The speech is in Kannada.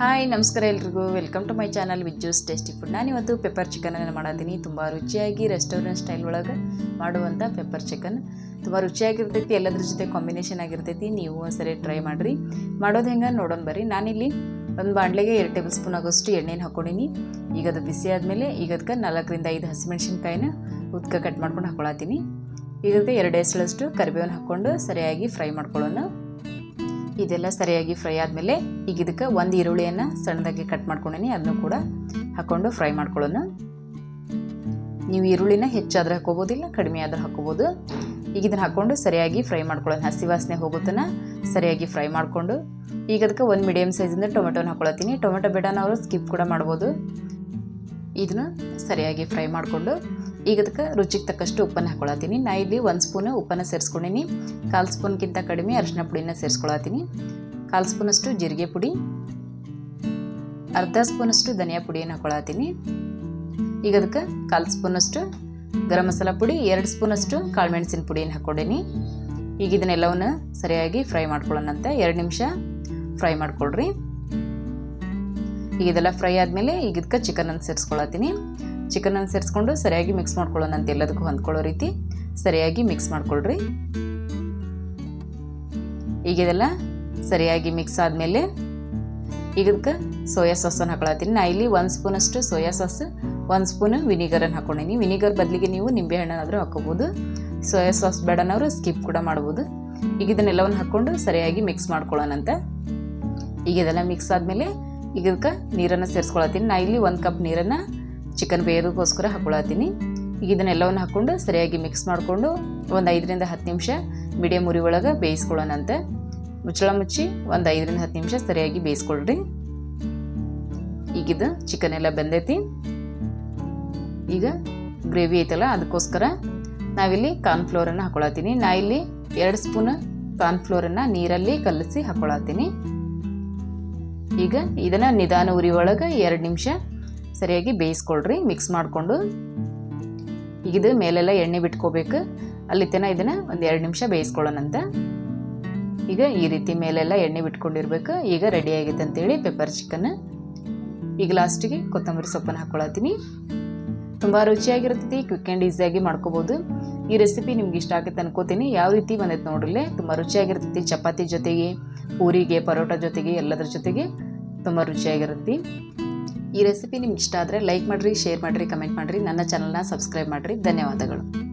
ಹಾಯ್, ನಮಸ್ಕಾರ ಎಲ್ರಿಗೂ. Welcome to my channel with juice tasty food ನಾನಿವತ್ತು ಪೆಪ್ಪರ್ ಚಿಕನನ್ನು ಮಾಡಿದ್ದೀನಿ ತುಂಬ ರುಚಿಯಾಗಿ ರೆಸ್ಟೋರೆಂಟ್ ಸ್ಟೈಲ್ ಒಳಗೆ ಮಾಡುವಂಥ ಪೆಪ್ಪರ್ ಚಿಕನ್ ತುಂಬ ರುಚಿಯಾಗಿರ್ತೈತಿ, ಎಲ್ಲದ್ರ ಜೊತೆ ಕಾಂಬಿನೇಷನ್ ಆಗಿರ್ತೈತಿ. ನೀವು ಸರಿ ಟ್ರೈ ಮಾಡಿರಿ. ಮಾಡೋದು ಹೆಂಗೆ ನೋಡೋಣ ಬರ್ರಿ. ನಾನಿಲ್ಲಿ ಒಂದು ಬಾಂಡ್ಲೆಗೆ ಎರಡು ಟೇಬಲ್ ಸ್ಪೂನ್ ಆಗೋಷ್ಟು ಎಣ್ಣೆನ ಹಾಕ್ಕೊಂಡಿನಿ ಈಗ ಅದು ಬಿಸಿ ಆದಮೇಲೆ ಈಗ ಅದಕ್ಕೆ ನಾಲ್ಕರಿಂದ ಐದು ಹಸಿಮೆಣ್ಸಿನ್ಕಾಯಿನ ಉದ್ಕ ಕಟ್ ಮಾಡ್ಕೊಂಡು ಹಾಕೊಳತ್ತೀನಿ ಈಗ ಎರಡು ಎಸಳಷ್ಟು ಕರಿಬೇವನ್ನ ಹಾಕ್ಕೊಂಡು ಸರಿಯಾಗಿ ಫ್ರೈ ಮಾಡ್ಕೊಳ್ಳೋಣ. ಇದೆಲ್ಲ ಸರಿಯಾಗಿ ಫ್ರೈ ಆದಮೇಲೆ ಈಗ ಇದಕ್ಕೆ ಒಂದು ಈರುಳ್ಳಿಯನ್ನು ಸಣ್ಣದಾಗಿ ಕಟ್ ಮಾಡ್ಕೊಂಡೀನಿ. ಅದನ್ನು ಕೂಡ ಹಾಕ್ಕೊಂಡು ಫ್ರೈ ಮಾಡ್ಕೊಳ್ಳೋಣ. ನೀವು ಈರುಳ್ಳಿನ ಹೆಚ್ಚಾದ್ರೆ ಹಾಕೋಬೋದಿಲ್ಲ ಕಡಿಮೆ ಆದ್ರೆ ಹಾಕೋಬೋದು ಈಗ ಇದನ್ನು ಹಾಕ್ಕೊಂಡು ಸರಿಯಾಗಿ ಫ್ರೈ ಮಾಡ್ಕೊಳ್ಳೋಣ. ಹಸಿ ವಾಸನೆ ಹೋಗುತ್ತನ ಸರಿಯಾಗಿ ಫ್ರೈ ಮಾಡಿಕೊಂಡು ಈಗ ಅದಕ್ಕೆ ಒಂದು ಮೀಡಿಯಮ್ ಸೈಜಿಂದ ಟೊಮೆಟೊನ ಹಾಕೊಳತ್ತೀನಿ. ಟೊಮೆಟೊ ಬೇಡನ ಅವರು ಸ್ಕಿಪ್ ಕೂಡ ಮಾಡ್ಬೋದು. ಇದನ್ನು ಸರಿಯಾಗಿ ಫ್ರೈ ಮಾಡಿಕೊಂಡು ಈಗ ಅದಕ್ಕೆ ರುಚಿಗೆ ತಕ್ಕಷ್ಟು ಉಪ್ಪನ್ನು ಹಾಕೊಳತ್ತೀನಿ. ನಾ ಇಲ್ಲಿ ಒಂದು ಸ್ಪೂನ್ ಉಪ್ಪನ್ನು ಸೇರಿಸ್ಕೊಂಡಿನಿ. ಕಾಲು ಸ್ಪೂನ್ಗಿಂತ ಕಡಿಮೆ ಅರಿಶಿನ ಪುಡಿನ ಸೇರಿಸ್ಕೊಳತ್ತೀನಿ. ಕಾಲು ಸ್ಪೂನಷ್ಟು ಜೀರಿಗೆ ಪುಡಿ. ಅರ್ಧ ಸ್ಪೂನಷ್ಟು ಧನಿಯಾ ಪುಡಿಯನ್ನು ಹಾಕೊಳತ್ತೀನಿ. ಈಗ ಅದಕ್ಕೆ ಕಾಲು ಸ್ಪೂನಷ್ಟು ಗರಂ ಮಸಾಲ ಪುಡಿ, ಎರಡು ಸ್ಪೂನಷ್ಟು ಕಾಳುಮೆಣಸಿನ ಪುಡಿಯನ್ನು ಹಾಕ್ಕೊಂಡೀನಿ ಈಗ ಇದನ್ನೆಲ್ಲವನ್ನು ಸರಿಯಾಗಿ ಫ್ರೈ ಮಾಡ್ಕೊಳ್ಳೋಣಂತ ಎರಡು ನಿಮಿಷ ಫ್ರೈ ಮಾಡ್ಕೊಳ್ರಿ. ಈಗ ಇದೆಲ್ಲ ಫ್ರೈ ಆದಮೇಲೆ ಈಗ ಇದಕ್ಕೆ ಚಿಕನನ್ನು ಸೇರಿಸ್ಕೊಳತ್ತೀನಿ. ಚಿಕನನ್ನು ಸೇರಿಸ್ಕೊಂಡು ಸರಿಯಾಗಿ ಮಿಕ್ಸ್ ಮಾಡ್ಕೊಳ್ಳೋಣ ಅಂತ ಎಲ್ಲದಕ್ಕೂ ಹೊಂದ್ಕೊಳ್ಳೋ ರೀತಿ ಸರಿಯಾಗಿ ಮಿಕ್ಸ್ ಮಾಡ್ಕೊಳ್ರಿ. ಈಗ ಇದೆಲ್ಲ ಸರಿಯಾಗಿ ಮಿಕ್ಸ್ ಆದಮೇಲೆ ಈಗ ಇದಕ್ಕೆ ಸೋಯಾ ಸಾಸನ್ನು ಹಾಕೊಳತ್ತೀನಿ. ನಾ ಇಲ್ಲಿ ಒಂದು ಸ್ಪೂನಷ್ಟು ಸೋಯಾ ಸಾಸ್, ಒಂದು ಸ್ಪೂನ್ ವಿನಿಗರನ್ನು ಹಾಕ್ಕೊಂಡೀನಿ ವಿನಿಗರ್ ಬದಲಿಗೆ ನೀವು ನಿಂಬೆಹಣ್ಣಾದರೂ ಹಾಕೋಬೋದು. ಸೋಯಾ ಸಾಸ್ ಬೇಡನವರು ಸ್ಕಿಪ್ ಕೂಡ ಮಾಡ್ಬೋದು. ಈಗ ಇದನ್ನೆಲ್ಲವನ್ನು ಹಾಕ್ಕೊಂಡು ಸರಿಯಾಗಿ ಮಿಕ್ಸ್ ಮಾಡ್ಕೊಳ್ಳೋಣಂತೆ ಈಗ ಇದೆಲ್ಲ ಮಿಕ್ಸ್ ಆದಮೇಲೆ ಈಗ ಇದಕ್ಕೆ ನೀರನ್ನು ಸೇರಿಸ್ಕೊಳತ್ತೀನಿ. ನಾ ಇಲ್ಲಿ ಒಂದು ಕಪ್ ನೀರನ್ನು ಚಿಕನ್ ಬೇಯೋದಕ್ಕೋಸ್ಕರ ಹಾಕೊಳತ್ತೀನಿ. ಈಗ ಇದನ್ನೆಲ್ಲವನ್ನು ಹಾಕ್ಕೊಂಡು ಸರಿಯಾಗಿ ಮಿಕ್ಸ್ ಮಾಡಿಕೊಂಡು ಒಂದು ಐದರಿಂದ ಹತ್ತು ನಿಮಿಷ ಮೀಡಿಯಮ್ ಉರಿ ಒಳಗೆ ಬೇಯಿಸ್ಕೊಳ್ಳೋಣಂತೆ. ಮುಚ್ಚಳ ಮುಚ್ಚಿ ಒಂದು ಐದರಿಂದ ಹತ್ತು ನಿಮಿಷ ಸರಿಯಾಗಿ ಬೇಯಿಸ್ಕೊಳ್ರಿ. ಈಗಿದು ಚಿಕನ್ ಎಲ್ಲ ಬೆಂದೈತಿ. ಈಗ ಗ್ರೇವಿ ಐತಲ್ಲ ಅದಕ್ಕೋಸ್ಕರ ನಾವಿಲ್ಲಿ ಕಾರ್ನ್ಫ್ಲೋರನ್ನು ಹಾಕೊಳತ್ತೀನಿ. ನಾ ಇಲ್ಲಿ ಎರಡು ಸ್ಪೂನ್ ಕಾರ್ನ್ಫ್ಲೋರನ್ನು ನೀರಲ್ಲಿ ಕಲಸಿ ಹಾಕೊಳತ್ತೀನಿ. ಈಗ ಇದನ್ನು ನಿಧಾನ ಉರಿ ಒಳಗೆ ಎರಡು ನಿಮಿಷ ಸರಿಯಾಗಿ ಬೇಯಿಸ್ಕೊಳ್ರಿ ಮಿಕ್ಸ್ ಮಾಡಿಕೊಂಡು. ಇದು ಮೇಲೆಲ್ಲ ಎಣ್ಣೆ ಬಿಟ್ಕೋಬೇಕು. ಅಲ್ಲಿ ತನ ಇದನ್ನು ಒಂದು ಎರಡು ನಿಮಿಷ ಬೇಯಿಸ್ಕೊಳ್ಳೋಣಂತ. ಈಗ ಈ ರೀತಿ ಮೇಲೆಲ್ಲ ಎಣ್ಣೆ ಬಿಟ್ಕೊಂಡಿರ್ಬೇಕು. ಈಗ ರೆಡಿ ಆಗೈತೆ ಅಂತೇಳಿ ಪೆಪ್ಪರ್ ಚಿಕನ್ ಈಗ ಲಾಸ್ಟಿಗೆ ಕೊತ್ತಂಬರಿ ಸೊಪ್ಪನ್ನು ಹಾಕ್ಕೊಳತ್ತೀನಿ ತುಂಬ ರುಚಿಯಾಗಿರ್ತೈತಿ ಕ್ವಿಕ್ ಆ್ಯಂಡ್ ಈಸಿಯಾಗಿ ಮಾಡ್ಕೋಬೋದು. ಈ ರೆಸಿಪಿ ನಿಮ್ಗೆ ಇಷ್ಟ ಆಗುತ್ತೆ ಅನ್ಕೋತೀನಿ. ಯಾವ ರೀತಿ ಬಂದೈತೆ ನೋಡ್ರಲ್ಲೇ, ತುಂಬ ರುಚಿಯಾಗಿರ್ತೈತಿ. ಚಪಾತಿ ಜೊತೆಗೆ, ಪೂರಿಗೆ, ಪರೋಟ ಜೊತೆಗೆ, ಎಲ್ಲದರ ಜೊತೆಗೆ ತುಂಬ ರುಚಿಯಾಗಿರುತ್ತೆ. ಈ ರೆಸಿಪಿ ನಿಮ್ಗೆ ಇಷ್ಟ ಆದರೆ ಲೈಕ್ ಮಾಡಿರಿ ಶೇರ್ ಮಾಡಿರಿ ಕಮೆಂಟ್ ಮಾಡಿರಿ. ನನ್ನ ಚಾನಲ್ನ ಸಬ್ಸ್ಕ್ರೈಬ್ ಮಾಡಿರಿ. ಧನ್ಯವಾದಗಳು.